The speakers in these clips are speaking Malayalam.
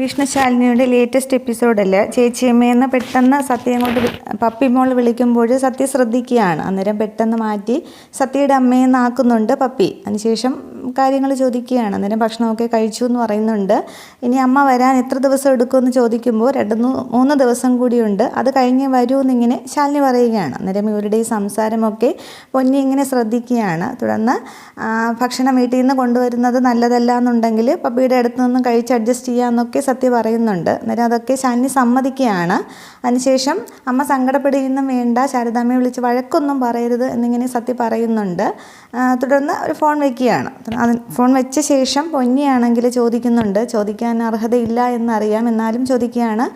വിഷ്ണുശാലിനിയുടെ ലേറ്റസ്റ്റ് എപ്പിസോഡിൽ ചേച്ചിയമ്മയെന്ന് പെട്ടെന്ന് സത്യം അങ്ങോട്ട് വി- പപ്പി മോൾ വിളിക്കുമ്പോൾ സത്യ ശ്രദ്ധിക്കുകയാണ്. അന്നേരം പെട്ടെന്ന് മാറ്റി സത്യയുടെ അമ്മയെന്ന് ആക്കുന്നുണ്ട് പപ്പി. അതിനുശേഷം കാര്യങ്ങൾ ചോദിക്കുകയാണ്. അന്നേരം ഭക്ഷണമൊക്കെ കഴിച്ചു എന്ന് പറയുന്നുണ്ട്. ഇനി അമ്മ വരാൻ എത്ര ദിവസം എടുക്കുമെന്ന് ചോദിക്കുമ്പോൾ രണ്ട് മൂന്ന് ദിവസം കൂടിയുണ്ട്. അത് കഴിഞ്ഞ് വരൂ എന്നിങ്ങനെ ശാലിനി പറയുകയാണ്. അന്നേരം ഇവരുടെ ഈ സംസാരമൊക്കെ പൊന്നി ഇങ്ങനെ ശ്രദ്ധിക്കുകയാണ്. തുടർന്ന് ഭക്ഷണം വീട്ടിൽ നിന്ന് കൊണ്ടുവരുന്നത് നല്ലതല്ല എന്നുണ്ടെങ്കിൽ പപ്പിയുടെ അടുത്ത് നിന്ന് കഴിച്ച് അഡ്ജസ്റ്റ് ചെയ്യാമെന്നൊക്കെ സത്യ പറയുന്നുണ്ട്. അന്നേരം അതൊക്കെ ശാലിനി സമ്മതിക്കുകയാണ്. അതിനുശേഷം അമ്മ സങ്കടപ്പെടുകയൊന്നും വേണ്ട ശാരദാമ്മയെ വിളിച്ച് വഴക്കൊന്നും പറയരുത് എന്നിങ്ങനെ സത്യ പറയുന്നുണ്ട്. തുടർന്ന് ഒരു ഫോൺ വയ്ക്കുകയാണ് ഫോൺ വെച്ച ശേഷം പൊന്നിയാണെങ്കിൽ ചോദിക്കുന്നുണ്ട്. ചോദിക്കാൻ അർഹതയില്ല എന്നറിയാം എന്നാലും ചോദിക്കുകയാണ്.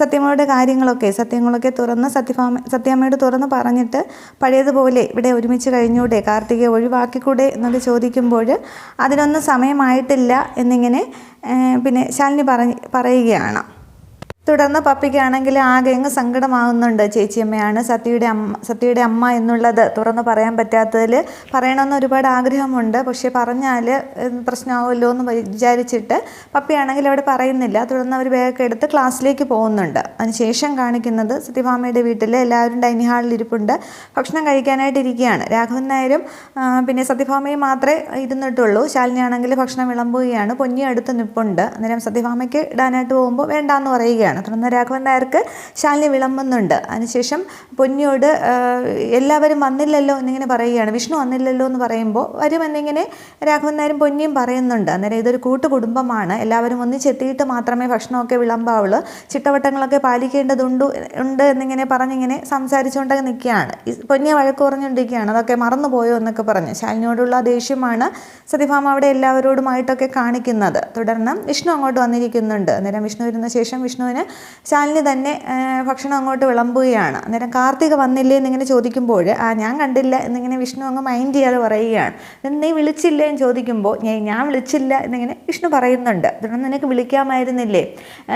സത്യമയുടെ കാര്യങ്ങളൊക്കെ സത്യങ്ങളൊക്കെ തുറന്ന് സത്യഭാമ സത്യാമ്മയോട് തുറന്ന് പറഞ്ഞിട്ട് പഴയതുപോലെ ഇവിടെ ഒരുമിച്ച് കഴിഞ്ഞൂടെ കാർത്തികയെ ഒഴിവാക്കിക്കൂടെ എന്നൊക്കെ ചോദിക്കുമ്പോൾ അതിനൊന്നും സമയമായിട്ടില്ല എന്നിങ്ങനെ പിന്നെ ശാലിനി പറഞ്ഞ് പറയുകയാണ്. തുടർന്ന് പപ്പിക്കാണെങ്കിൽ ആകെ അങ്ങ് സങ്കടമാകുന്നുണ്ട് ചേച്ചിയമ്മയാണ് സത്യയുടെ അമ്മ സത്യയുടെ അമ്മ എന്നുള്ളത് തുറന്ന് പറയാൻ പറ്റാത്തതിൽ പറയണമെന്ന് ഒരുപാട് ആഗ്രഹമുണ്ട്. പക്ഷേ പറഞ്ഞാൽ പ്രശ്നമാവുമല്ലോ എന്ന് വിചാരിച്ചിട്ട് പപ്പിയാണെങ്കിൽ അവിടെ പറയുന്നില്ല. തുടർന്ന് അവർ ബാഗൊക്കെ എടുത്ത് ക്ലാസ്സിലേക്ക് പോകുന്നുണ്ട്. അതിനുശേഷം കാണിക്കുന്നത് സത്യഭാമയുടെ വീട്ടിൽ എല്ലാവരും ഡൈനിങ് ഹാളിൽ ഇരിപ്പുണ്ട്. ഭക്ഷണം കഴിക്കാനായിട്ട് ഇരിക്കുകയാണ്. രാഘവൻ നായരും പിന്നെ സത്യഭാമയും മാത്രമേ ഇരുന്നിട്ടുള്ളൂ. ശാലിനിയാണെങ്കിൽ ഭക്ഷണം വിളമ്പുകയാണ്. പൊന്നി അടുത്ത് നിപ്പുണ്ട്. അന്നേരം സത്യഭാമയ്ക്ക് ഇടാനായിട്ട് പോകുമ്പോൾ വേണ്ടാന്ന് പറയുകയാണ്. തുടർന്ന് രാഘവൻ നായർക്ക് ശാലിനി വിളമ്പുന്നുണ്ട്. അതിനുശേഷം പൊന്നിയോട് എല്ലാവരും വന്നില്ലല്ലോ എന്നിങ്ങനെ പറയുകയാണ്. വിഷ്ണു വന്നില്ലല്ലോ എന്ന് പറയുമ്പോൾ വരുമെന്നിങ്ങനെ രാഘവൻ നായരും പൊന്നിയും പറയുന്നുണ്ട്. അന്നേരം ഇതൊരു കൂട്ടുകുടുംബമാണ്. എല്ലാവരും ഒന്നിച്ചെത്തിയിട്ട് മാത്രമേ ഭക്ഷണമൊക്കെ വിളമ്പാവുള്ളൂ. ചിട്ടവട്ടങ്ങളൊക്കെ പാലിക്കേണ്ടതുണ്ട് ഉണ്ട് എന്നിങ്ങനെ പറഞ്ഞിങ്ങനെ സംസാരിച്ചുകൊണ്ട് നിൽക്കുകയാണ്. പൊന്നിയെ വഴക്ക് പറഞ്ഞുകൊണ്ടിരിക്കുകയാണ്. അതൊക്കെ മറന്നുപോയോ എന്നൊക്കെ പറഞ്ഞ്. ശാലിനിയോടുള്ള ദേഷ്യമാണ് സതിഫാമ അവിടെ എല്ലാവരോടുമായിട്ടൊക്കെ കാണിക്കുന്നത്. തുടർന്ന് വിഷ്ണു അങ്ങോട്ട് വന്നിരിക്കുന്നുണ്ട്. അന്നേരം വിഷ്ണു വരുന്ന ശേഷം വിഷ്ണുവിന് ശാലിനി തന്നെ ഭക്ഷണം അങ്ങോട്ട് വിളമ്പുകയാണ്. അന്നേരം കാർത്തിക വന്നില്ലേ എന്നിങ്ങനെ ചോദിക്കുമ്പോൾ ആ ഞാൻ കണ്ടില്ല എന്നിങ്ങനെ വിഷ്ണു അങ്ങ് മൈൻഡ് ചെയ്യാതെ പറയുകയാണ്. "എന്നിട്ട് നീ വിളിച്ചില്ലേ? എന്ന് ചോദിക്കുമ്പോൾ ഞാൻ വിളിച്ചില്ല എന്നിങ്ങനെ വിഷ്ണു പറയുന്നുണ്ട്. തുടർന്ന് നിനക്ക് വിളിക്കാമായിരുന്നില്ലേ?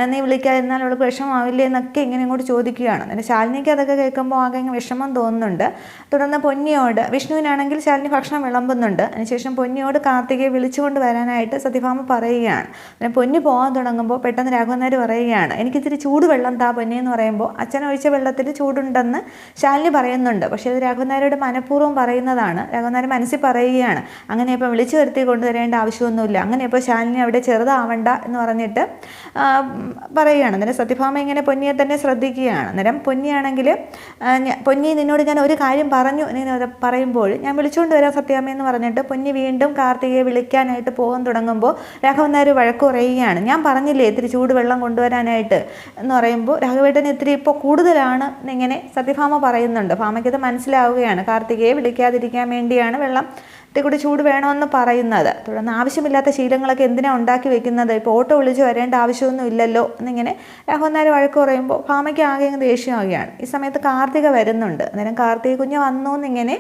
നീ വിളിക്കാതിരുന്നാൽ അവൾക്ക് വിഷമാവില്ലേ എന്നൊക്കെ ഇങ്ങനെ ഇങ്ങോട്ട് ചോദിക്കുകയാണ്. അന്നേരം ശാലിനിക്ക് അതൊക്കെ കേൾക്കുമ്പോൾ ആകെ ഇങ്ങനെ വിഷമം തോന്നുന്നുണ്ട്. തുടർന്ന് പൊന്നിയോട് വിഷ്ണുവിനാണെങ്കിൽ ശാലിനി ഭക്ഷണം വിളമ്പുന്നുണ്ട്. അതിനുശേഷം പൊന്നിയോട് കാർത്തികയെ വിളിച്ചുകൊണ്ട് വരാനായിട്ട് സത്യഭാമ പറയുകയാണ്. പൊന്നി പോകാൻ തുടങ്ങുമ്പോൾ പെട്ടെന്ന് രാഘവൻ പറയുകയാണ് പറയുകയാണ് എനിക്കിത്തിരി ചൂടുവെള്ളം താ പൊന്നെ എന്ന് പറയുമ്പോൾ അച്ഛൻ ഒഴിച്ച വെള്ളത്തിൽ ചൂടുണ്ടെന്ന് ശാലിനി പറയുന്നുണ്ട്. പക്ഷേ ഇത് രാഘവൻ നായരുടെ മനഃപൂർവം പറയുന്നതാണ്. രാഘവൻ നായർ മനസ്സിൽ പറയുകയാണ്. അങ്ങനെ ഇപ്പോൾ വിളിച്ചു വരുത്തി കൊണ്ടുവരേണ്ട ആവശ്യമൊന്നുമില്ല. അങ്ങനെ ഇപ്പോൾ ശാലിനി അവിടെ ചെറുതാവണ്ട എന്ന് പറഞ്ഞിട്ട് പറയുകയാണ്. അന്നേരം സത്യഭാമ ഇങ്ങനെ പൊന്നിയെ തന്നെ ശ്രദ്ധിക്കുകയാണ്. അന്നേരം പൊന്നിയാണെങ്കിൽ പൊന്നി നിന്നോട് ഞാൻ ഒരു കാര്യം പറഞ്ഞു എന്ന് പറയുമ്പോൾ ഞാൻ വിളിച്ചുകൊണ്ട് വരാം സത്യാമ്മ എന്ന് പറഞ്ഞിട്ട് പൊന്നി വീണ്ടും കാർത്തികയെ വിളിക്കാനായിട്ട് പോകാൻ തുടങ്ങുമ്പോൾ രാഘവൻ നായർ വഴക്ക് കുറയുകയാണ് ഞാൻ പറഞ്ഞില്ലേ ഇത്തിരി ചൂടുവെള്ളം കൊണ്ടുവരാനായിട്ട്? എന്ന് പറയുമ്പോൾ രാഘവേട്ടൻ ഇത്തിരി ഇപ്പോൾ കൂടുതലാണ് എന്നിങ്ങനെ സത്യഭാമ പറയുന്നുണ്ട്. ഭാമയ്ക്കത് മനസ്സിലാവുകയാണ്. കാർത്തികയെ വിളിക്കാതിരിക്കാൻ വേണ്ടിയാണ് വെള്ളം കൂടി ചൂട് വേണമെന്ന് പറയുന്നത്. തുടർന്ന് ആവശ്യമില്ലാത്ത ശീലങ്ങളൊക്കെ എന്തിനാണ് ഉണ്ടാക്കി വെക്കുന്നത്? ഇപ്പോൾ ഓട്ടോ വിളിച്ച് വരേണ്ട ആവശ്യമൊന്നും ഇല്ലല്ലോ എന്നിങ്ങനെ രാഘവൻ നായർ വഴക്ക് പറയുമ്പോൾ ഭാമയ്ക്ക് ആകെ ദേഷ്യമാവുകയാണ് ഈ സമയത്ത് കാർത്തിക വരുന്നുണ്ട്. അന്നേരം കാർത്തിക കുഞ്ഞ് വന്നു എന്നിങ്ങനെ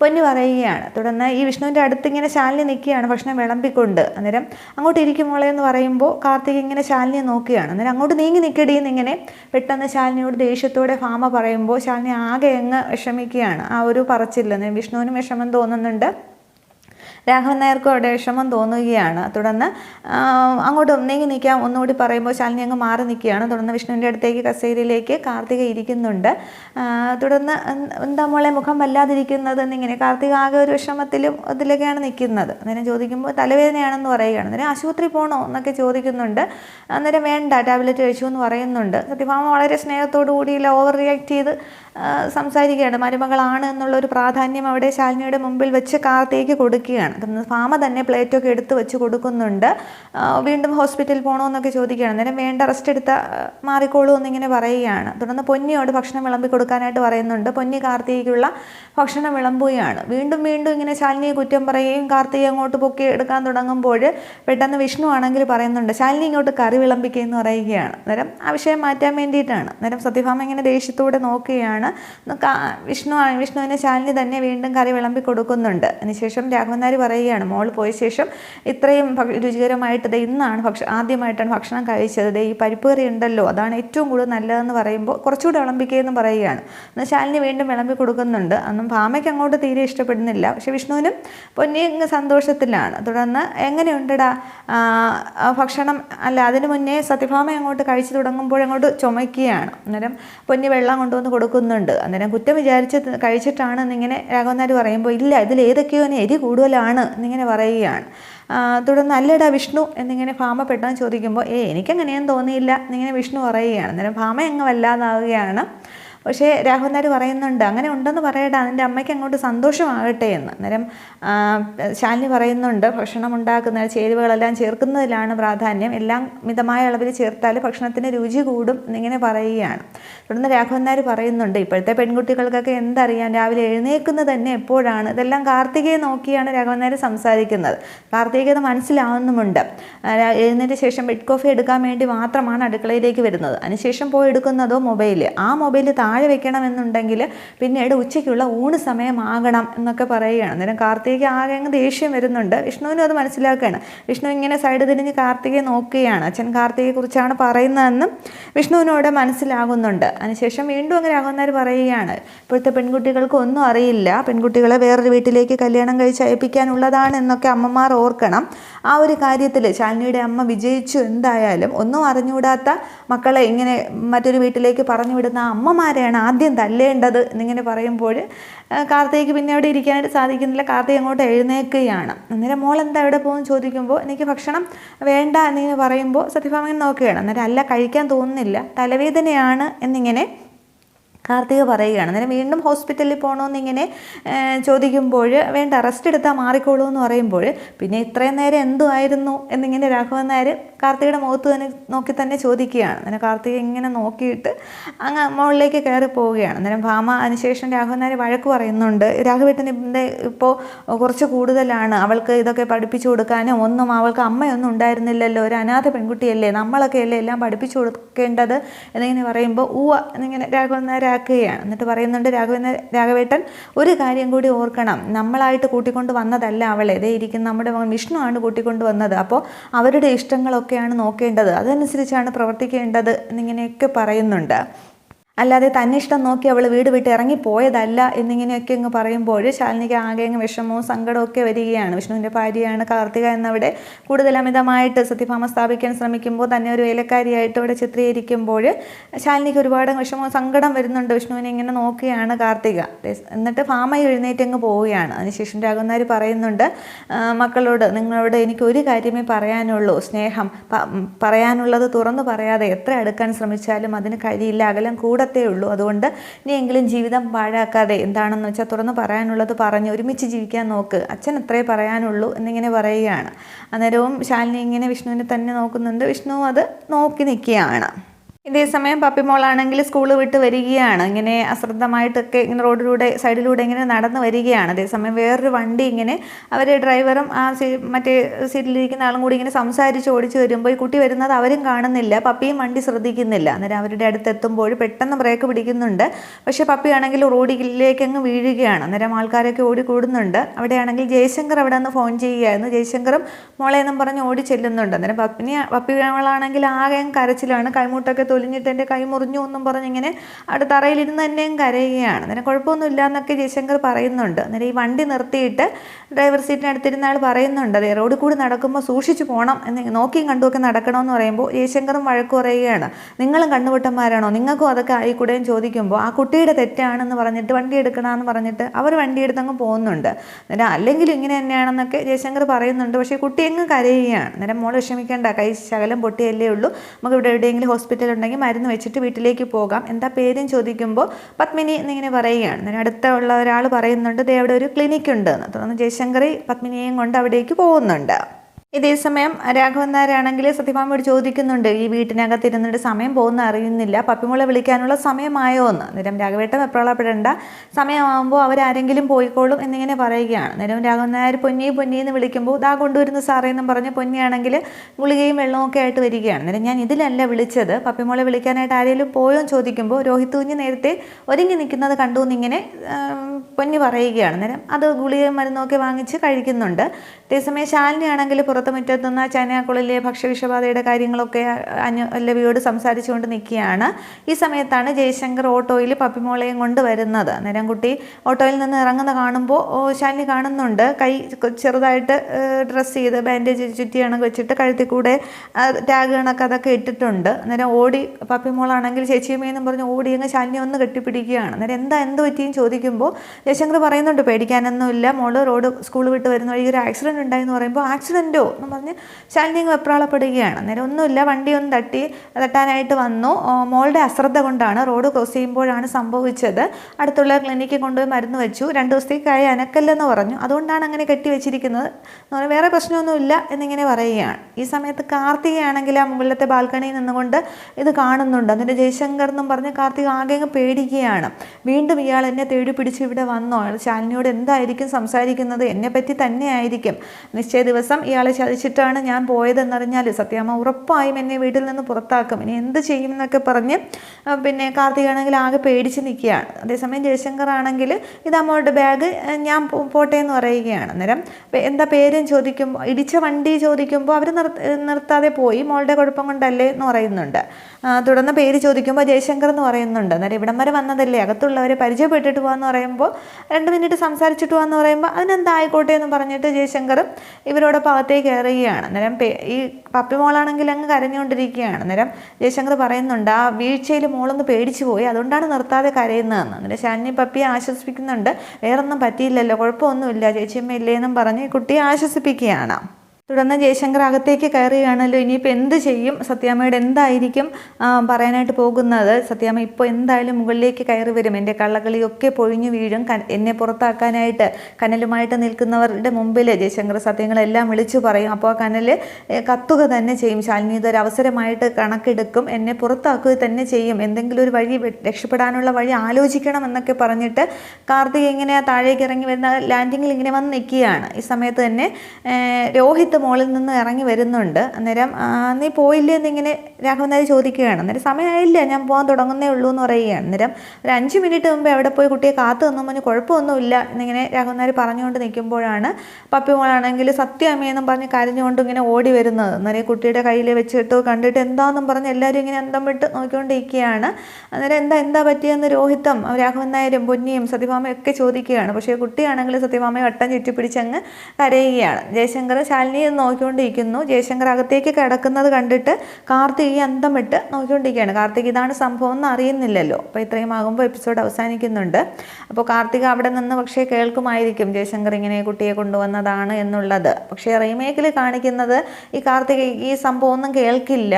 പൊന്നു പറയുകയാണ്. തുടർന്ന് ഈ വിഷ്ണുവിന്റെ അടുത്ത് ഇങ്ങനെ ശാലിനി നിൽക്കുകയാണ് ഭക്ഷണം വിളമ്പിക്കൊണ്ട്. അന്നേരം അങ്ങോട്ട് ഇരിക്കും മോളെ എന്ന് പറയുമ്പോൾ കാർത്തിക ഇങ്ങനെ ശാലിനിയെ നോക്കുകയാണ്. അന്നേരം അങ്ങോട്ട് നീങ്ങി നിൽക്കടി എന്നിങ്ങനെ പെട്ടെന്ന് ശാലിനിയോട് ദേഷ്യത്തോടെ ഫാമ പറയുമ്പോൾ ശാലിനി ആകെ അങ്ങ് വിഷമിക്കുകയാണ്. ആ ഒരു പറച്ചില്ല വിഷ്ണുവിനും വിഷമം തോന്നുന്നുണ്ട്. രാഘവൻ നായർക്കും അവിടെ വിഷമം തോന്നുകയാണ്. തുടർന്ന് അങ്ങോട്ട് നീങ്ങി നിൽക്കാം ഒന്നുകൂടി പറയുമ്പോൾ ശാലിനി അങ്ങ് മാറി നിൽക്കുകയാണ്. തുടർന്ന് വിഷ്ണുവിന്റെ അടുത്തേക്ക് കസേരയിലേക്ക് കാർത്തിക ഇരിക്കുന്നുണ്ട്. തുടർന്ന് എന്താ മോളെ മുഖം വല്ലാതിരിക്കുന്നത് എന്നിങ്ങനെ കാർത്തിക ആകെ ഒരു വിഷമത്തിലും ഇതിലൊക്കെയാണ് നിൽക്കുന്നത്. അന്നേരം ചോദിക്കുമ്പോൾ തലവേദനയാണെന്ന് പറയുകയാണ്. അന്നേരം ആശുപത്രി പോകണോ എന്നൊക്കെ ചോദിക്കുന്നുണ്ട്. അന്നേരം വേണ്ട ടാബ്ലറ്റ് കഴിച്ചു എന്ന് പറയുന്നുണ്ട്. സത്യഭാമ വളരെ സ്നേഹത്തോടു കൂടിയില്ല ഓവർ റിയാക്ട് ചെയ്ത് സംസാരിക്കുകയാണ്. മരുമകളാണ് എന്നുള്ളൊരു പ്രാധാന്യം അവിടെ ശാലിനിയുടെ മുമ്പിൽ വെച്ച് കാർത്തിക കൊടുക്കുകയാണ്. തുടർന്ന് ഫാമ തന്നെ പ്ലേറ്റൊക്കെ എടുത്ത് വെച്ച് കൊടുക്കുന്നുണ്ട്. വീണ്ടും ഹോസ്പിറ്റലിൽ പോകണമെന്നൊക്കെ ചോദിക്കുകയാണ്. അന്നേരം വേണ്ട റെസ്റ്റ് എടുത്ത മാറിക്കോളൂ എന്നിങ്ങനെ പറയുകയാണ്. തുടർന്ന് പൊന്നിയോട് ഭക്ഷണം വിളമ്പി കൊടുക്കാനായിട്ട് പറയുന്നുണ്ട്. പൊന്നി കാർത്തികയ്ക്കുള്ള ഭക്ഷണം വിളമ്പുകയാണ്. വീണ്ടും വീണ്ടും ഇങ്ങനെ ശാലിനിയെ കുറ്റം പറയുകയും കാർത്തിക അങ്ങോട്ട് പൊക്കി എടുക്കാൻ തുടങ്ങുമ്പോൾ പെട്ടെന്ന് വിഷ്ണു ആണെങ്കിൽ പറയുന്നുണ്ട് ശാലിനി ഇങ്ങോട്ട് കറി വിളമ്പിക്കുകയെന്ന് പറയുകയാണ്. അന്നേരം ആ വിഷയം മാറ്റാൻ വേണ്ടിയിട്ടാണ്. അന്നേരം സത്യഭാമ ഇങ്ങനെ ദേഷ്യത്തോടെ നോക്കുകയാണ്. വിഷ്ണു വിഷ്ണുവിനെ ശാലിനി തന്നെ വീണ്ടും കറി വിളമ്പി കൊടുക്കുന്നുണ്ട്. അതിനുശേഷം രാഘവൻ നായർ പറയുകയാണ്. മോൾ പോയ ശേഷം ഇത്രയും രുചികരമായിട്ട് ദേ ഇന്നാണ് ഭക്ഷ ആദ്യമായിട്ടാണ് ഭക്ഷണം കഴിച്ചത്. ഈ പരിപ്പ് കറി ഉണ്ടല്ലോ അതാണ് ഏറ്റവും കൂടുതൽ നല്ലതെന്ന് പറയുമ്പോൾ കുറച്ചുകൂടി വിളമ്പിക്കുകയെന്ന് പറയുകയാണ്. എന്നാൽ ശാലിനി വീണ്ടും വിളമ്പി കൊടുക്കുന്നുണ്ട്. അന്നും ഭാമയ്ക്ക് അങ്ങോട്ട് തീരെ ഇഷ്ടപ്പെടുന്നില്ല. പക്ഷെ വിഷ്ണുവിനും പൊന്നി സന്തോഷത്തിലാണ്. തുടർന്ന് എങ്ങനെയുണ്ടടാ? ഭക്ഷണം? അല്ല അതിനു മുന്നേ സത്യഭാമ അങ്ങോട്ട് കഴിച്ചു തുടങ്ങുമ്പോൾ അങ്ങോട്ട് ചുമയ്ക്കുകയാണ്. അന്നേരം പൊന്നി വെള്ളം കൊണ്ടുവന്ന് കൊടുക്കുന്നുണ്ട്. അന്നേരം കുറ്റം വിചാരിച്ച് കഴിച്ചിട്ടാണ് എന്നിങ്ങനെ രാഘവനാർ പറയുമ്പോൾ ഇല്ല ഇതിൽ ഏതൊക്കെയോ എരി കൂടുതലാണ്. എന്നിങ്ങനെ പറയുകയാണ്. തുടർന്ന് അല്ലടാ വിഷ്ണു എന്നിങ്ങനെ ഭാമ പെട്ടെന്ന് ചോദിക്കുമ്പോൾ ഏ എനിക്കങ്ങനെയൊന്നും തോന്നിയില്ല എന്നിങ്ങനെ വിഷ്ണു പറയുകയാണ്. അന്നേരം ഭാമ അങ്ങ് വല്ലാതാവുകയാണ്. പക്ഷേ രാഹുൽ നായർ പറയുന്നുണ്ട് അങ്ങനെ ഉണ്ടെന്ന് പറയട്ടെ അതിന്റെ അമ്മയ്ക്ക് അങ്ങോട്ട് സന്തോഷമാകട്ടെ എന്ന്. അന്നേരം ശാലിനി പറയുന്നുണ്ട് ഭക്ഷണം ഉണ്ടാക്കുന്ന ചേരുവകളെല്ലാം ചേർക്കുന്നതിലാണ് പ്രാധാന്യം. എല്ലാം മിതമായ അളവിൽ ചേർത്താൽ ഭക്ഷണത്തിന് രുചി കൂടും എന്നിങ്ങനെ പറയുകയാണ്. തുടർന്ന് രാഘവൻ നായർ പറയുന്നുണ്ട് ഇപ്പോഴത്തെ പെൺകുട്ടികൾക്കൊക്കെ എന്തറിയാം? രാവിലെ എഴുന്നേൽക്കുന്നത് തന്നെ എപ്പോഴാണ്? ഇതെല്ലാം കാർത്തികയെ നോക്കിയാണ് രാഘവൻ നായർ സംസാരിക്കുന്നത്. കാർത്തികയ്ക്ക് അത് മനസ്സിലാവുന്നുമുണ്ട്. എഴുന്നേറ്റ ശേഷം ബെഡ് കോഫി എടുക്കാൻ വേണ്ടി മാത്രമാണ് അടുക്കളയിലേക്ക് വരുന്നത്. അതിനുശേഷം പോയി എടുക്കുന്നതോ മൊബൈൽ ആ മൊബൈൽ താഴെ വെക്കണമെന്നുണ്ടെങ്കിൽ പിന്നീട് ഉച്ചയ്ക്കുള്ള ഊണ് സമയമാകണം എന്നൊക്കെ പറയുകയാണ്. അന്നേരം കാർത്തികയ്ക്ക് ആകെ അങ്ങ് ദേഷ്യം വരുന്നുണ്ട്. വിഷ്ണുവിനും അത് മനസ്സിലാക്കുകയാണ്. വിഷ്ണു ഇങ്ങനെ സൈഡ് തിരിഞ്ഞ് കാർത്തികയെ നോക്കുകയാണ്. അച്ഛൻ കാർത്തികയെ കുറിച്ചാണ് പറയുന്നതെന്നും വിഷ്ണുവിനോട് മനസ്സിലാകുന്നുണ്ട്. അതിനുശേഷം വീണ്ടും അങ്ങനെ രാഘവന്നാർ പറയുകയാണ്. ഇപ്പോഴത്തെ പെൺകുട്ടികൾക്ക് ഒന്നും അറിയില്ല. പെൺകുട്ടികളെ വേറൊരു വീട്ടിലേക്ക് കല്യാണം കഴിച്ച് അയപ്പിക്കാനുള്ളതാണ് എന്നൊക്കെ അമ്മമാർ ഓർക്കണം. ആ ഒരു കാര്യത്തിൽ ശാലിനിയുടെ അമ്മ വിജയിച്ചു എന്തായാലും ഒന്നും അറിഞ്ഞുകൂടാത്ത മക്കളെ ഇങ്ങനെ മറ്റൊരു വീട്ടിലേക്ക് പറഞ്ഞു വിടുന്ന അമ്മമാരെയാണ് ആദ്യം തല്ലേണ്ടത് എന്നിങ്ങനെ പറയുമ്പോൾ കാർത്തികയ്ക്ക് പിന്നെ അവിടെ ഇരിക്കാനായിട്ട് സാധിക്കുന്നില്ല. കാർത്തിക അങ്ങോട്ട് എഴുന്നേക്കുകയാണ്. അന്നേരം മോൾ എന്താ എവിടെ പോകും ചോദിക്കുമ്പോൾ എനിക്ക് ഭക്ഷണം വേണ്ട എന്നിങ്ങനെ പറയുമ്പോൾ സത്യഭാമൻ നോക്കുകയാണ്. അന്നേരം അല്ല കഴിക്കാൻ തോന്നുന്നില്ല. തലവേദനയാണ് എന്നിങ്ങനെ ഇങ്ങനെ കാർത്തിക പറയുകയാണ് അന്നേരം വീണ്ടും ഹോസ്പിറ്റലിൽ പോകണമെന്നിങ്ങനെ ചോദിക്കുമ്പോൾ വേണ്ട അറസ്റ്റ് എടുത്താൽ മാറിക്കോളൂ എന്ന് പറയുമ്പോൾ പിന്നെ ഇത്രയും നേരം എന്തുമായിരുന്നു എന്നിങ്ങനെ രാഘവൻ നായർ കാർത്തികയുടെ മുഖത്ത് തന്നെ നോക്കി തന്നെ ചോദിക്കുകയാണ്. അന്നേരം കാർത്തിക ഇങ്ങനെ നോക്കിയിട്ട് അങ്ങ് മുകളിലേക്ക് കയറി പോവുകയാണ്. അന്നേരം ഭാമ അതിനുശേഷം രാഘവൻ നായർ വഴക്ക് പറയുന്നുണ്ട് രാഘവേട്ടന്റെ ഇപ്പോൾ കുറച്ച് കൂടുതലാണ്. അവൾക്ക് ഇതൊക്കെ പഠിപ്പിച്ചു കൊടുക്കാനോ ഒന്നും അവൾക്ക് അമ്മയൊന്നും ഉണ്ടായിരുന്നില്ലല്ലോ. ഒരു അനാഥ പെൺകുട്ടിയല്ലേ. നമ്മളൊക്കെ അല്ലേ എല്ലാം പഠിപ്പിച്ചു കൊടുക്കേണ്ടത്? എന്നിങ്ങനെ പറയുമ്പോൾ ഊവ എന്നിങ്ങനെ രാഘവൻ നായർ ആക്കുകയാണ് എന്നിട്ട് പറയുന്നുണ്ട് രാഘവൻ രാഘവേട്ടൻ ഒരു കാര്യം കൂടി ഓർക്കണം. നമ്മളായിട്ട് കൂട്ടിക്കൊണ്ട് വന്നതല്ല അവളെ. ഇതേ ഇരിക്കുന്ന നമ്മുടെ വിഷ്ണു ആണ് കൂട്ടിക്കൊണ്ട് വന്നത്. അപ്പോൾ അവരുടെ ഇഷ്ടങ്ങളൊക്കെയാണ് നോക്കേണ്ടത്. അതനുസരിച്ചാണ് പ്രവർത്തിക്കേണ്ടത് എന്നിങ്ങനെയൊക്കെ പറയുന്നുണ്ട്. അല്ലാതെ തന്നെ ഇഷ്ടം നോക്കി അവൾ വീട് വിട്ട് ഇറങ്ങിപ്പോയതല്ല എന്നിങ്ങനെയൊക്കെ അങ്ങ് പറയുമ്പോൾ ശാലിനിക്ക് ആകെ അങ്ങ് വിഷമവും സങ്കടവും ഒക്കെ വരികയാണ്. വിഷ്ണുവിന്റെ ഭാര്യയാണ് കാർത്തിക എന്നവിടെ കൂടുതൽ അമിതമായിട്ട് സത്യഭാമ സ്ഥാപിക്കാൻ ശ്രമിക്കുമ്പോൾ തന്നെ ഒരു വേലക്കാരിയായിട്ട് അവിടെ ചിത്രീകരിക്കുമ്പോൾ ശാലിനിക്ക് ഒരുപാട് വിഷമവും സങ്കടം വരുന്നുണ്ട്. വിഷ്ണുവിനെ ഇങ്ങനെ നോക്കുകയാണ് കാർത്തിക. എന്നിട്ട് ഭാമ എഴുന്നേറ്റ് അങ്ങ് പോവുകയാണ്. അതിനുശേഷം രാഘവനാർ പറയുന്നുണ്ട് "ആ, മക്കളോട് നിങ്ങളോട് എനിക്ക് ഒരു കാര്യമേ പറയാനുള്ളൂ. സ്നേഹം പറയാനുള്ളത് തുറന്നു പറയാതെ എത്ര അടുക്കാൻ ശ്രമിച്ചാലും അതിന് കഴിയില്ല. അകലം കൂടത്തേ ഉള്ളൂ. അതുകൊണ്ട് ഇനിയെങ്കിലും ജീവിതം പാഴാക്കാതെ എന്താണെന്ന് വെച്ചാൽ തുറന്ന് പറയാനുള്ളത് പറഞ്ഞ് ഒരുമിച്ച് ജീവിക്കാൻ നോക്ക്. അച്ഛൻ അത്രേ പറയാനുള്ളൂ എന്നിങ്ങനെ പറയുകയാണ്. അന്നേരവും ശാലിനി ഇങ്ങനെ വിഷ്ണുവിനെ തന്നെ നോക്കുന്നുണ്ട്. വിഷ്ണു അത് നോക്കി നിൽക്കുകയാണ്. ഇതേസമയം പപ്പിമോളാണെങ്കിൽ സ്കൂൾ വിട്ട് വരികയാണ്. ഇങ്ങനെ അശ്രദ്ധമായിട്ടൊക്കെ ഇങ്ങനെ റോഡിലൂടെ സൈഡിലൂടെ ഇങ്ങനെ നടന്നു വരികയാണ്. അതേസമയം വേറൊരു വണ്ടി ഇങ്ങനെ അവർ ഡ്രൈവറും ആ മറ്റേ സീറ്റിലിരിക്കുന്ന ആളും കൂടി ഇങ്ങനെ സംസാരിച്ച് ഓടിച്ച് വരുമ്പോൾ ഈ കുട്ടി വരുന്നത് അവരും കാണുന്നില്ല. പപ്പിയും വണ്ടി ശ്രദ്ധിക്കുന്നില്ല. അന്നേരം അവരുടെ അടുത്ത് എത്തുമ്പോൾ പെട്ടെന്ന് ബ്രേക്ക് പിടിക്കുന്നുണ്ട്. പക്ഷേ പപ്പിയാണെങ്കിൽ റോഡിലേക്ക് അങ്ങ് വീഴുകയാണ്. അന്നേരം ആൾക്കാരൊക്കെ ഓടിക്കൂടുന്നുണ്ട് അവിടെയാണെങ്കിൽ ജയശങ്കർ അവിടെ നിന്ന് ഫോൺ ചെയ്യുകയായിരുന്നു. ജയശങ്കറും മോളെ എന്നും പറഞ്ഞ് ഓടി ചെല്ലുന്നുണ്ട്. അന്നേരം പപ്പിനെ പപ്പികളാണെങ്കിൽ ആകെ കരച്ചിലാണ്. കൈമുട്ടൊക്കെ തൊലിഞ്ഞിട്ട് എന്റെ കൈ മുറിഞ്ഞു എന്നും പറഞ്ഞിങ്ങനെ അവിടെ തറയിലിരുന്ന് തന്നെയും കരയുകയാണ്. അങ്ങനെ കുഴപ്പമൊന്നുമില്ല എന്നൊക്കെ ജയശങ്കർ പറയുന്നുണ്ട്. അന്നേരം ഈ വണ്ടി നിർത്തിയിട്ട് ഡ്രൈവർ സീറ്റിനടുത്തിരുന്ന ആൾ പറയുന്നുണ്ട്. അതെ റോഡിൽ കൂടി നടക്കുമ്പോൾ സൂക്ഷിച്ചു പോകണം എന്ന് നോക്കിയും കണ്ടുമൊക്കെ നടക്കണമെന്ന് പറയുമ്പോൾ ജയശങ്കറും വഴക്ക് പറയുകയാണ്. നിങ്ങളും കണ്ണുപൊട്ടന്മാരാണോ? നിങ്ങൾക്കും അതൊക്കെ ആയിക്കൂടെയും ചോദിക്കുമ്പോൾ ആ കുട്ടിയുടെ തെറ്റാണെന്ന് പറഞ്ഞിട്ട് വണ്ടി എടുക്കണമെന്ന് പറഞ്ഞിട്ട് അവർ വണ്ടി എടുത്തങ്ങ് പോകുന്നുണ്ട്. അന്നേരം അല്ലെങ്കിൽ ഇങ്ങനെ തന്നെയാണെന്നൊക്കെ ജയശങ്കർ പറയുന്നുണ്ട്. പക്ഷേ കുട്ടി എങ്ങ് കരയുകയാണ്. അന്നേരം മോൾ വിഷമിക്കേണ്ട. കൈ ശകലം പൊട്ടിയല്ലേ ഉള്ളൂ. നമുക്ക് ഇവിടെ എവിടെയെങ്കിലും ഹോസ്പിറ്റൽ ഉണ്ടെങ്കിൽ മരുന്ന് വെച്ചിട്ട് വീട്ടിലേക്ക് പോകാം. എന്താ പേരും ചോദിക്കുമ്പോൾ പത്മിനി എന്നിങ്ങനെ പറയുകയാണ്. അതിന് അടുത്തുള്ള ഒരാൾ പറയുന്നുണ്ട് ദേ അവിടെ ഒരു ക്ലിനിക്ക് ഉണ്ട് എന്ന്. തുടർന്ന് ജയശങ്കറി പത്മിനിയെയും കൊണ്ട് അവിടേക്ക് പോകുന്നുണ്ട്. ഇതേസമയം രാഘവൻ നായരാണെങ്കിൽ സത്യഭാമയോട് ചോദിക്കുന്നുണ്ട് ഈ വീട്ടിനകത്ത് ഇരുന്നിട്ട് സമയം പോകുന്ന അറിയുന്നില്ല. പപ്പിമോളെ വിളിക്കാനുള്ള സമയമായോ എന്ന്? നിരം രാഘവേട്ടൻ എപ്രോളപ്പെടേണ്ട സമയമാകുമ്പോൾ അവരാരെങ്കിലും പോയിക്കോളും എന്നിങ്ങനെ പറയുകയാണ്. നേരം രാഘവൻ നായർ പൊന്നി പൊന്നി എന്ന് വിളിക്കുമ്പോൾ ഇതാ കൊണ്ടുവരുന്ന സാറേ എന്നും പറഞ്ഞ് പൊന്നിയാണെങ്കിൽ ഗുളികയും വെള്ളവും ഒക്കെ ആയിട്ട് വരികയാണ്. നേരം ഞാൻ ഇതിലല്ല വിളിച്ചത്. പപ്പിമുള വിളിക്കാനായിട്ട് ആരെങ്കിലും പോയോ? എന്ന് ചോദിക്കുമ്പോൾ രോഹിത് കുഞ്ഞ് നേരത്തെ ഒരുങ്ങി നിൽക്കുന്നത് കണ്ടു എന്നിങ്ങനെ പൊന്നി പറയുകയാണ്. നേരം അത് ഗുളികയും മരുന്നൊക്കെ വാങ്ങിച്ച് കഴിക്കുന്നുണ്ട്. അതേസമയം ശാലിനി ആണെങ്കിൽ പുറത്ത് മുറ്റത്തുനിന്ന് ചൈനക്കുള്ളിലെ ഭക്ഷ്യവിഷബാധയുടെ കാര്യങ്ങളൊക്കെ അനു ലവിയോട് സംസാരിച്ചുകൊണ്ട് നിൽക്കുകയാണ്. ഈ സമയത്താണ് ജയശങ്കർ ഓട്ടോയിൽ പപ്പിമോളയും കൊണ്ട് വരുന്നത് അന്നേരം കുട്ടി ഓട്ടോയിൽ നിന്ന് ഇറങ്ങുന്ന കാണുമ്പോൾ ശാലിനി കാണുന്നുണ്ട്. കൈ ചെറുതായിട്ട് ഡ്രസ്സ് ചെയ്ത് ബാൻഡേജ് ചുറ്റി കണക്ക് വെച്ചിട്ട് കഴുത്തിൽ കൂടെ ടാഗ് കണക്ക് അതൊക്കെ ഇട്ടിട്ടുണ്ട്. അന്നേരം ഓടി പപ്പിമോളാണെങ്കിൽ ചേച്ചിയമ്മയെന്നും പറഞ്ഞ് ഓടി അങ്ങ് ശാലിനി ഒന്ന് കെട്ടിപ്പിടിക്കുകയാണ്. അന്നേരം എന്താ എന്ത് പറ്റിയും ചോദിക്കുമ്പോൾ ജയശങ്കർ പറയുന്നുണ്ട് പേടിക്കാനൊന്നുമില്ല. മോൾ റോഡ് സ്കൂൾ വിട്ട് വരുന്ന വഴി ഒരു ആക്സിഡന്റ് ഉണ്ടായെന്ന് പറയുമ്പോൾ ആക്സിഡന്റോ എന്ന് പറഞ്ഞ് ശാലിനി വെപ്രാളപ്പെടുകയാണ്. അന്നേരം ഒന്നുമില്ല വണ്ടി ഒന്ന് തട്ടി തട്ടാനായിട്ട് വന്നു. മോളുടെ അശ്രദ്ധ കൊണ്ടാണ് റോഡ് ക്രോസ് ചെയ്യുമ്പോഴാണ് സംഭവിച്ചത്. അടുത്തുള്ള ക്ലിനിക്കിൽ കൊണ്ടുപോയി മരുന്ന് വെച്ചു. രണ്ട് ദിവസത്തേക്കായി അനക്കല്ലെന്ന് പറഞ്ഞു. അതുകൊണ്ടാണ് അങ്ങനെ കെട്ടിവെച്ചിരിക്കുന്നത് എന്ന് പറഞ്ഞാൽ വേറെ പ്രശ്നമൊന്നുമില്ല എന്നിങ്ങനെ പറയുകയാണ്. ഈ സമയത്ത് കാർത്തികയാണെങ്കിൽ ആ മുകളിലത്തെ ബാൽക്കണിയിൽ നിന്നുകൊണ്ട് ഇത് കാണുന്നുണ്ട്. അതിന്റെ ജയശങ്കർ എന്നും പറഞ്ഞ് കാർത്തിക ആകെ പേടിക്കുകയാണ്. വീണ്ടും ഇയാൾ എന്നെ തേടി പിടിച്ച് ഇവിടെ വന്നോ. ശാലിനിയോട് എന്തായിരിക്കും സംസാരിക്കുന്നത്? എന്നെപ്പറ്റി തന്നെ ആയിരിക്കും. നിശ്ചയ ദിവസം ഇയാളെ ചതിച്ചിട്ടാണ് ഞാൻ പോയതെന്നറിഞ്ഞാൽ സത്യാമ്മ ഉറപ്പായും എന്നെ വീട്ടിൽ നിന്ന് പുറത്താക്കും. ഇനി എന്ത് ചെയ്യും എന്നൊക്കെ പറഞ്ഞ് പിന്നെ കാർത്തികാണെങ്കിൽ ആകെ പേടിച്ച് നിൽക്കുകയാണ്. അതേസമയം ജയശങ്കർ ആണെങ്കിൽ ഇത് അമ്മയുടെ ബാഗ് ഞാൻ പോട്ടെ എന്ന് പറയുകയാണ്. അന്നേരം എന്താ പേരും ചോദിക്കുമ്പോൾ ഇടിച്ച വണ്ടി ചോദിക്കുമ്പോൾ അവർ നിർത്താതെ പോയി. മോളുടെ കുഴപ്പം കൊണ്ടല്ലേ എന്ന് പറയുന്നുണ്ട്. തുടർന്ന് പേര് ചോദിക്കുമ്പോൾ ജയശങ്കർ എന്ന് പറയുന്നുണ്ട്. അന്നേരം ഇവിടം വരെ വന്നതല്ലേ? അകത്തുള്ളവരെ പരിചയപ്പെട്ടിട്ട് പോകാന്ന് പറയുമ്പോൾ രണ്ട് മിനിറ്റ് സംസാരിച്ചിട്ട് പോകാന്ന് പറയുമ്പോൾ അതിനെന്താ ആയിക്കോട്ടെ എന്ന് പറഞ്ഞിട്ട് ജയശങ്കർ ഇവരോടൊപ്പം അകത്തേക്ക് കയറുകയാണ്. അന്നേരം ഈ പപ്പി മോളാണെങ്കിൽ അങ്ങ് കരഞ്ഞുകൊണ്ടിരിക്കുകയാണ്. അന്നേരം ജയശങ്കർ പറയുന്നുണ്ട് ആ വീഴ്ചയിൽ മോളൊന്ന് പേടിച്ചു പോയി. അതുകൊണ്ടാണ് നിർത്താതെ കരയുന്നതെന്ന്. അന്നേരം ഷാനി പപ്പിയെ ആശ്വസിപ്പിക്കുന്നുണ്ട് വേറൊന്നും പറ്റിയില്ലല്ലോ. കുഴപ്പമൊന്നുമില്ല. ചേച്ചിയമ്മ ഇല്ലേ എന്നും പറഞ്ഞ് കുട്ടിയെ ആശ്വസിപ്പിക്കുകയാണ്. തുടർന്ന് ജയശങ്കർ അകത്തേക്ക് കയറുകയാണല്ലോ. ഇനിയിപ്പോൾ എന്ത് ചെയ്യും? സത്യാമ്മയുടെ എന്തായിരിക്കും പറയാനായിട്ട് പോകുന്നത്? സത്യാമ്മ ഇപ്പോൾ എന്തായാലും മുകളിലേക്ക് കയറി വരും. എന്റെ കള്ളകളിയൊക്കെ പൊഴിഞ്ഞു വീഴും. എന്നെ പുറത്താക്കാനായിട്ട് കനലുമായിട്ട് നിൽക്കുന്നവരുടെ മുമ്പിൽ ജയശങ്കർ സത്യങ്ങളെല്ലാം വിളിച്ചു പറയും. അപ്പോൾ ആ കനൽ കത്തുക തന്നെ ചെയ്യും. ശാലിനി ഇതൊരു അവസരമായിട്ട് കണക്കെടുക്കും. എന്നെ പുറത്താക്കുക തന്നെ ചെയ്യും. എന്തെങ്കിലും ഒരു വഴി രക്ഷപ്പെടാനുള്ള വഴി ആലോചിക്കണം എന്നൊക്കെ പറഞ്ഞിട്ട് കാർത്തിക് ഇങ്ങനെ താഴേക്ക് ഇറങ്ങി വരുന്ന ലാൻഡിങ്ങിൽ ഇങ്ങനെ വന്ന് നിൽക്കുകയാണ്. ഈ സമയത്ത് തന്നെ രോഹിത് മോളിൽ നിന്ന് ഇറങ്ങി വരുന്നുണ്ട്. അന്നേരം നീ പോയില്ലേ? എന്നിങ്ങനെ രാഘവൻ നായർ ചോദിക്കുകയാണ്. അന്നേരം സമയമായില്ല ഞാൻ പോകാൻ തുടങ്ങുന്നേ ഉള്ളൂ എന്ന് പറയുകയാണ്. അന്നേരം ഒരു അഞ്ച് മിനിറ്റ് മുമ്പ് അവിടെ പോയി കുട്ടിയെ കാത്തു നിന്നും പറഞ്ഞ് കുഴപ്പമൊന്നുമില്ല എന്നിങ്ങനെ രാഘവൻ നായർ പറഞ്ഞുകൊണ്ട് നിൽക്കുമ്പോഴാണ് പപ്പി മോളാണെങ്കിൽ സത്യമേന്നും പറഞ്ഞ് കരഞ്ഞുകൊണ്ട് ഇങ്ങനെ ഓടി വരുന്നത്. അന്നേരം കുട്ടിയുടെ കയ്യിൽ വെച്ചിട്ട് കണ്ടിട്ട് എന്താണെന്നും പറഞ്ഞ് എല്ലാവരും ഇങ്ങനെ അന്തം വിട്ട് നോക്കിക്കൊണ്ടിരിക്കുകയാണ്. അന്നേരം എന്താ എന്താ പറ്റിയെന്ന് രോഹിത്തം രാഘവൻ നായരും പൊന്നിയും സത്യഭാമയും ഒക്കെ ചോദിക്കുകയാണ്. പക്ഷേ കുട്ടിയാണെങ്കിൽ സത്യഭാമയെ വട്ടം ചുറ്റിപ്പിടിച്ചങ്ങ് കരയുകയാണ്. ജയശങ്കർ ശാലിനിയെ നോക്കിക്കൊണ്ടിരിക്കുന്നു. ജയശങ്കർ അകത്തേക്ക് കിടക്കുന്നത് കണ്ടിട്ട് കാർത്തിക് ഈ അന്തം വിട്ട് നോക്കിക്കൊണ്ടിരിക്കുകയാണ്. കാർത്തിക് ഇതാണ് സംഭവം എന്ന് അറിയുന്നില്ലല്ലോ. അപ്പോൾ ഇത്രയും ആകുമ്പോൾ എപ്പിസോഡ് അവസാനിക്കുന്നുണ്ട്. അപ്പോൾ കാർത്തിക് അവിടെ നിന്ന് പക്ഷേ കേൾക്കുമായിരിക്കും ജയശങ്കർ ഇങ്ങനെ കുട്ടിയെ കൊണ്ടുവന്നതാണ് എന്നുള്ളത്. പക്ഷേ റീമേക്കിൽ കാണിക്കുന്നത് ഈ കാർത്തിക് ഈ സംഭവം ഒന്നും കേൾക്കില്ല.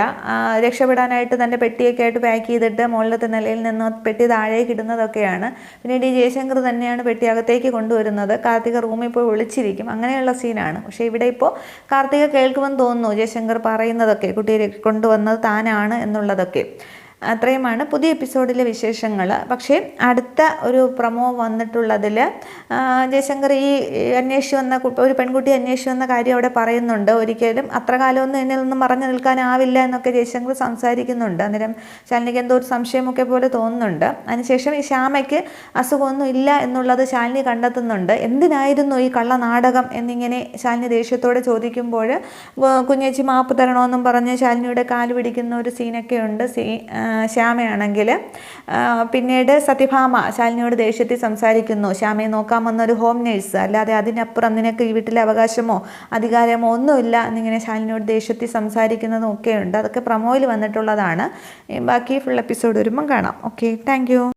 രക്ഷപ്പെടാനായിട്ട് തന്റെ പെട്ടിയൊക്കെ ആയിട്ട് പാക്ക് ചെയ്തിട്ട് മുകളിലത്തെ നിലയിൽ നിന്ന് പെട്ടി താഴേക്ക് ഇടുന്നതൊക്കെയാണ്. പിന്നീട് ഈ ജയശങ്കർ തന്നെയാണ് പെട്ടി അകത്തേക്ക് കൊണ്ടുവരുന്നത്. കാർത്തിക റൂമിൽ പോയി വിളിച്ചിരിക്കും അങ്ങനെയുള്ള സീനാണ് പക്ഷേ ഇവിടെ ഇപ്പോൾ കാർത്തിക കേൾക്കുമെന്ന് തോന്നുന്നു. ജയശങ്കർ പറയുന്നതൊക്കെ കുട്ടിയെ കൊണ്ടുവന്നത് താനാണ് എന്നുള്ളതൊക്കെ. അത്രയുമാണ് പുതിയ എപ്പിസോഡിലെ വിശേഷങ്ങൾ. പക്ഷേ അടുത്ത ഒരു പ്രമോ വന്നിട്ടുള്ളതിൽ ജയശങ്കർ ഈ അന്വേഷിച്ച് വന്ന ഒരു പെൺകുട്ടി അന്വേഷിച്ചു വന്ന കാര്യം അവിടെ പറയുന്നുണ്ട്. ഒരിക്കലും അത്ര കാലമൊന്നും എന്നിൽ നിന്നും മറഞ്ഞു നിൽക്കാനാവില്ല എന്നൊക്കെ ജയശങ്കർ സംസാരിക്കുന്നുണ്ട്. അന്നേരം ശാലിനിക്ക് എന്തോ ഒരു സംശയമൊക്കെ പോലെ തോന്നുന്നുണ്ട്. അതിനുശേഷം ഈ ശ്യാമയ്ക്ക് അസുഖമൊന്നും ഇല്ല എന്നുള്ളത് ശാലിനി കണ്ടെത്തുന്നുണ്ട്. എന്തിനായിരുന്നു ഈ കള്ളനാടകം എന്നിങ്ങനെ ശാലിനി ദേഷ്യത്തോടെ ചോദിക്കുമ്പോൾ കുഞ്ഞേച്ചി മാപ്പ് തരണമെന്നും പറഞ്ഞ് ശാലിനിയുടെ കാൽ പിടിക്കുന്ന ഒരു സീനൊക്കെ ഉണ്ട്. സീ ശ്യാമയാണെങ്കിൽ പിന്നീട് സത്യഭാമ ശാലിനിയോട് ദേഷ്യത്തിൽ സംസാരിക്കുന്നു. ശ്യാമയെ നോക്കാൻ വന്ന ഒരു ഹോം നേഴ്സ്. അല്ലാതെ അതിനപ്പുറം നിനക്ക് ഈ വീട്ടിലെ അവകാശമോ അധികാരമോ ഒന്നുമില്ല എന്നിങ്ങനെ ശാലിനിയോട് ദേഷ്യത്തിൽ സംസാരിക്കുന്നതും ഒക്കെയുണ്ട്. അതൊക്കെ പ്രമോയിൽ വന്നിട്ടുള്ളതാണ്. ബാക്കി ഫുൾ എപ്പിസോഡ് വരുമ്പം കാണാം. Okay thank